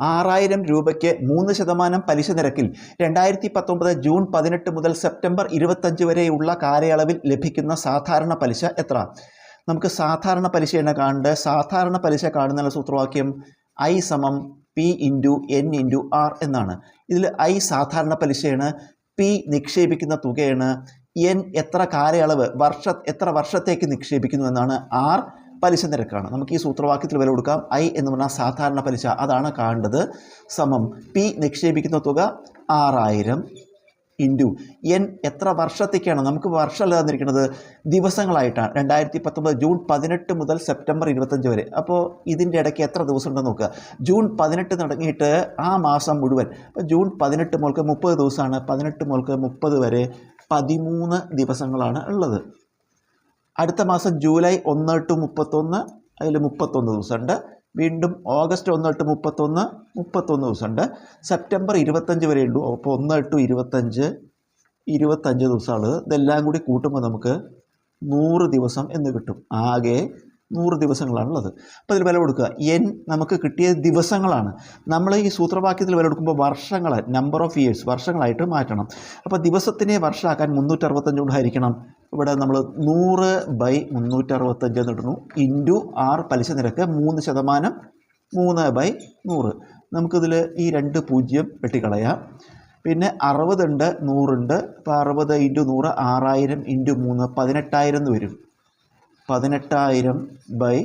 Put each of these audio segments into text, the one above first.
ആറായിരം രൂപയ്ക്ക് മൂന്ന് ശതമാനം പലിശ നിരക്കിൽ രണ്ടായിരത്തി പത്തൊമ്പത് ജൂൺ പതിനെട്ട് മുതൽ സെപ്റ്റംബർ ഇരുപത്തഞ്ച് വരെയുള്ള കാലയളവിൽ ലഭിക്കുന്ന സാധാരണ പലിശ എത്ര? നമുക്ക് സാധാരണ പലിശയാണ് കാണേണ്ടത് സാധാരണ പലിശ കാണുന്ന സൂത്രവാക്യം ഐ സമം P into N into R എന്നാണ്. ഇതിൽ ഐ സാധാരണ പലിശയാണ് പി നിക്ഷേപിക്കുന്ന തുകയാണ് എൻ എത്ര കാലയളവ് വർഷ എത്ര വർഷത്തേക്ക് നിക്ഷേപിക്കുന്നു എന്നാണ് ആർ പലിശ നിരക്കാണ് നമുക്ക് ഈ സൂത്രവാക്യത്തിൽ വില കൊടുക്കാം. ഐ എന്ന് പറഞ്ഞാൽ സാധാരണ പലിശ. അതാണ് കാണേണ്ടത്. സമം. പി നിക്ഷേപിക്കുന്ന തുക ആറായിരം ഇന്റു എൻ എത്ര വർഷത്തേക്കാണ്? നമുക്ക് വർഷമല്ല തന്നിരിക്കുന്നത്. ദിവസങ്ങളായിട്ടാണ്. രണ്ടായിരത്തി പത്തൊമ്പത് ജൂൺ പതിനെട്ട് മുതൽ സെപ്റ്റംബർ ഇരുപത്തഞ്ച് വരെ. അപ്പോൾ ഇതിന്റെ ഇടയ്ക്ക് എത്ര ദിവസം ഉണ്ടെന്ന് നോക്കുക. ജൂൺ പതിനെട്ട് തുടങ്ങിയിട്ട് ആ മാസം മുഴുവൻ. അപ്പോൾ ജൂൺ പതിനെട്ട് മുതൽക്ക് മുപ്പത് ദിവസമാണ്. പതിനെട്ട് മുതൽക്ക് മുപ്പത് വരെ പതിമൂന്ന് ദിവസങ്ങളാണ് ഉള്ളത്. അടുത്ത മാസം ജൂലൈ ഒന്ന് ടു മുപ്പത്തൊന്ന് അതിൽ മുപ്പത്തൊന്ന് ദിവസമുണ്ട്. വീണ്ടും ഓഗസ്റ്റ് ഒന്ന് ടു മുപ്പത്തൊന്ന് മുപ്പത്തൊന്ന് ദിവസമുണ്ട്. സെപ്റ്റംബർ ഇരുപത്തഞ്ച് വരെ ഉള്ളൂ. അപ്പോൾ ഒന്ന് ടു ഇരുപത്തഞ്ച് ഇരുപത്തഞ്ച് ദിവസമാണ് ഇതെല്ലാം കൂടി കൂട്ടുമ്പോൾ നമുക്ക് നൂറ് ദിവസം എന്ന് കിട്ടും. ആകെ നൂറ് ദിവസങ്ങളാണുള്ളത്. അപ്പോൾ ഇതിൽ വില കൊടുക്കുക. എൻ നമുക്ക് കിട്ടിയ ദിവസങ്ങളാണ്. നമ്മൾ ഈ സൂത്രവാക്യത്തിൽ വില കൊടുക്കുമ്പോൾ വർഷങ്ങൾ നമ്പർ ഓഫ് ഇയേഴ്സ് വർഷങ്ങളായിട്ട് മാറ്റണം. അപ്പോൾ ദിവസത്തിനെ വർഷമാക്കാൻ മുന്നൂറ്ററുപത്തഞ്ച് കൊണ്ട് ഹരിക്കണം. ഇവിടെ നമ്മൾ നൂറ് ബൈ മുന്നൂറ്ററുപത്തഞ്ച് എന്ന് ഇടുന്നു. ഇന്റു ആർ പലിശ നിരക്ക് മൂന്ന് ശതമാനം മൂന്ന് ബൈ നൂറ്. നമുക്കിതിൽ ഈ രണ്ട് പൂജ്യം വെട്ടിക്കളയാം. പിന്നെ അറുപതുണ്ട് നൂറുണ്ട്. അപ്പോൾ അറുപത് ഇന്റു നൂറ് ആറായിരം ഇന്റു മൂന്ന് പതിനെട്ടായിരം എന്ന് വരും. പതിനെട്ടായിരം ബൈ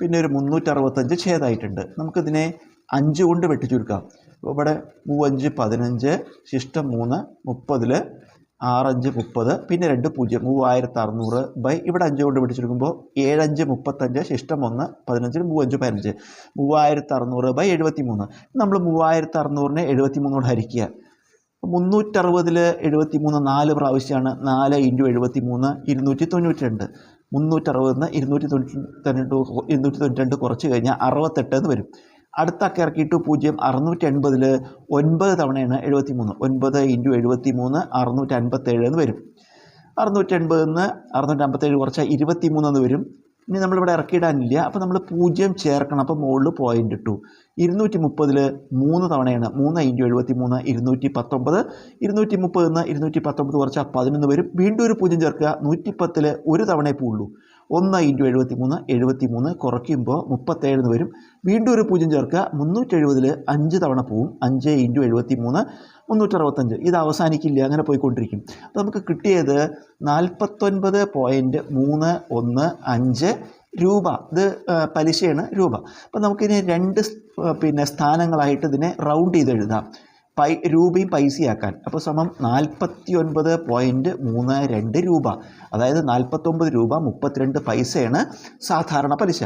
പിന്നെ ഒരു മുന്നൂറ്ററുപത്തഞ്ച് ഛേദമായിട്ടുണ്ട് നമുക്കിതിനെ അഞ്ച് കൊണ്ട് വെട്ടി ചുരുക്കാം. അപ്പോൾ ഇവിടെ മൂവഞ്ച് പതിനഞ്ച് ശിഷ്ടം മൂന്ന് മുപ്പതിൽ ആറഞ്ച് മുപ്പത് പിന്നെ രണ്ട് പൂജ്യം മൂവായിരത്തി അറുന്നൂറ് ബൈ ഇവിടെ അഞ്ച് കൊണ്ട് പിടിച്ചെടുക്കുമ്പോൾ ഏഴഞ്ച് മുപ്പത്തഞ്ച് ശിഷ്ടം ഒന്ന് പതിനഞ്ചിന് മൂവഞ്ച് പതിനഞ്ച് മൂവായിരത്തി അറുന്നൂറ് ബൈ എഴുപത്തി മൂന്ന് നമ്മൾ മൂവായിരത്തി അറുന്നൂറിനെ എഴുപത്തി മൂന്നോട് ഹരിക്കുക. മുന്നൂറ്ററുപതിൽ എഴുപത്തി മൂന്ന് നാല് പ്രാവശ്യമാണ് നാല് ഇന്റു എഴുപത്തി മൂന്ന് ഇരുന്നൂറ്റി തൊണ്ണൂറ്റി രണ്ട് മുന്നൂറ്ററുപതിൽ നിന്ന് ഇരുന്നൂറ്റി തൊണ്ണൂറ്റി രണ്ട് ഇരുന്നൂറ്റി തൊണ്ണൂറ്റി രണ്ട് കുറച്ച് കഴിഞ്ഞാൽ അറുപത്തെട്ട് എന്ന് വരും. അടുത്ത അക്ക ഇറക്കിയിട്ട് പൂജ്യം അറുന്നൂറ്റി എൺപതിൽ ഒൻപത് തവണയാണ് എഴുപത്തി മൂന്ന് ഒൻപത് ഇന്റു എഴുപത്തി മൂന്ന് അറുന്നൂറ്റി അൻപത്തേഴ് എന്ന് വരും. അറുന്നൂറ്റി എൺപതിൽ നിന്ന് അറുന്നൂറ്റി അമ്പത്തേഴ് കുറച്ചാൽ ഇരുപത്തി മൂന്ന് എന്ന് വരും. ഇനി നമ്മളിവിടെ ഇറക്കിയിടാനില്ല. അപ്പോൾ നമ്മൾ പൂജ്യം ചേർക്കണം. അപ്പോൾ മുകളിൽ പോയിന്റ് ഇട്ടു ഇരുന്നൂറ്റി മുപ്പതിൽ മൂന്ന് തവണയാണ്. മൂന്ന് ഇന്റു എഴുപത്തി മൂന്ന് ഇരുന്നൂറ്റി പത്തൊമ്പത് ഇരുന്നൂറ്റി മുപ്പതിൽ നിന്ന് ഇരുന്നൂറ്റി പത്തൊമ്പത് കുറച്ചാൽ പതിനൊന്ന് വരും. വീണ്ടും ഒരു പൂജ്യം ചേർക്കുക. നൂറ്റി പത്തിൽ ഒരു തവണയെ പോവുള്ളൂ. ഒന്ന് ഇന്റു എഴുപത്തി മൂന്ന് എഴുപത്തി മൂന്ന് കുറയ്ക്കുമ്പോൾ മുപ്പത്തേഴ് എന്ന് വരും. വീണ്ടും ഒരു പൂജ്യം ചേർക്കുക. മുന്നൂറ്റി എഴുപതിൽ അഞ്ച് തവണ പോവും. അഞ്ച് ഇന്റു എഴുപത്തി മൂന്ന് മുന്നൂറ്ററുപത്തഞ്ച്. ഇത് അവസാനിക്കില്ല. അങ്ങനെ പോയിക്കൊണ്ടിരിക്കും. അപ്പോൾ നമുക്ക് കിട്ടിയത് നാൽപ്പത്തൊൻപത് പോയിന്റ് മൂന്ന് ഒന്ന് അഞ്ച് രൂപ. ഇത് പലിശയാണ് രൂപ. അപ്പം നമുക്കിനി രണ്ട് പിന്നെ സ്ഥാനങ്ങളായിട്ട് ഇതിനെ റൗണ്ട് ചെയ്ത് എഴുതാം പൈ രൂപയും പൈസയാക്കാൻ. അപ്പോൾ സമം നാൽപ്പത്തി ഒൻപത് പോയിന്റ് മൂന്ന് രണ്ട് രൂപ. അതായത് നാൽപ്പത്തൊമ്പത് രൂപ മുപ്പത്തിരണ്ട് പൈസയാണ് സാധാരണ പലിശ.